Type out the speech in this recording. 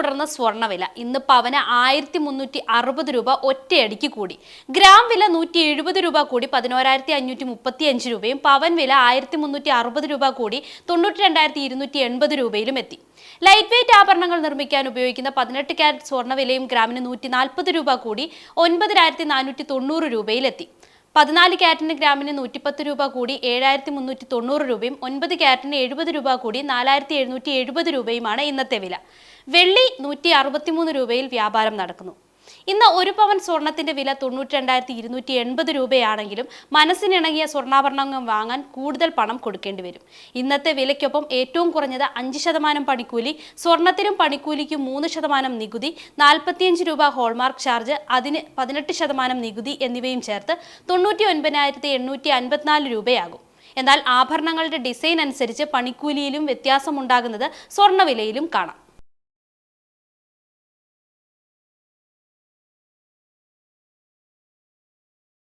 തുടർന്ന് സ്വർണവില ഇന്ന് പവന് ആയിരത്തി മുന്നൂറ്റി അറുപത് രൂപ ഒറ്റയടിക്ക് കൂടി. ഗ്രാം വില നൂറ്റി എഴുപത് രൂപ കൂടി പതിനോരായിരത്തി അഞ്ഞൂറ്റി മുപ്പത്തി അഞ്ച് രൂപയും പവൻ വില ആയിരത്തി മുന്നൂറ്റി അറുപത് രൂപ കൂടി തൊണ്ണൂറ്റി രണ്ടായിരത്തി ഇരുന്നൂറ്റി എൺപത് രൂപയിലും എത്തി. ലൈറ്റ് വെയിറ്റ് ആഭരണങ്ങൾ നിർമ്മിക്കാൻ ഉപയോഗിക്കുന്ന പതിനെട്ട് ക്യാരറ്റ് സ്വർണവിലയും ഗ്രാമിന് നൂറ്റി നാൽപ്പത് രൂപ കൂടി ഒൻപതിനായിരത്തി നാനൂറ്റി തൊണ്ണൂറ് രൂപയിലെത്തി. പതിനാല് ക്യാരറ്റിന് ഗ്രാമിന് നൂറ്റിപ്പത്ത് രൂപ കൂടി ഏഴായിരത്തി മുന്നൂറ്റി തൊണ്ണൂറ് രൂപയും ഒൻപത് ക്യാരറ്റിന് എഴുപത് രൂപ കൂടി നാലായിരത്തി എഴുന്നൂറ്റി എഴുപത് രൂപയുമാണ് ഇന്നത്തെ വില. വെള്ളി നൂറ്റി അറുപത്തിമൂന്ന് രൂപയിൽ വ്യാപാരം നടക്കുന്നു. ഇന്ന് ഒരു പവൻ സ്വർണത്തിന്റെ വില തൊണ്ണൂറ്റി രണ്ടായിരത്തി ഇരുന്നൂറ്റി എൺപത് രൂപയാണെങ്കിലും മനസ്സിനിണങ്ങിയ സ്വർണാഭരണങ്ങൾ വാങ്ങാൻ കൂടുതൽ പണം കൊടുക്കേണ്ടി വരും. ഇന്നത്തെ വിലയ്ക്കൊപ്പം ഏറ്റവും കുറഞ്ഞത് അഞ്ച് ശതമാനം പണിക്കൂലി സ്വർണത്തിനും പണിക്കൂലിക്കും മൂന്ന് ശതമാനം നികുതി നാൽപ്പത്തിയഞ്ച് രൂപ ഹോൾമാർക്ക് ചാർജ് അതിന് പതിനെട്ട് ശതമാനം നികുതി എന്നിവയും ചേർത്ത് തൊണ്ണൂറ്റി ഒൻപതിനായിരത്തി എണ്ണൂറ്റി അൻപത്തിനാല് രൂപയാകും. എന്നാൽ ആഭരണങ്ങളുടെ ഡിസൈൻ അനുസരിച്ച് പണിക്കൂലിയിലും വ്യത്യാസമുണ്ടാകുന്നത് സ്വർണവിലയിലും കാണാം.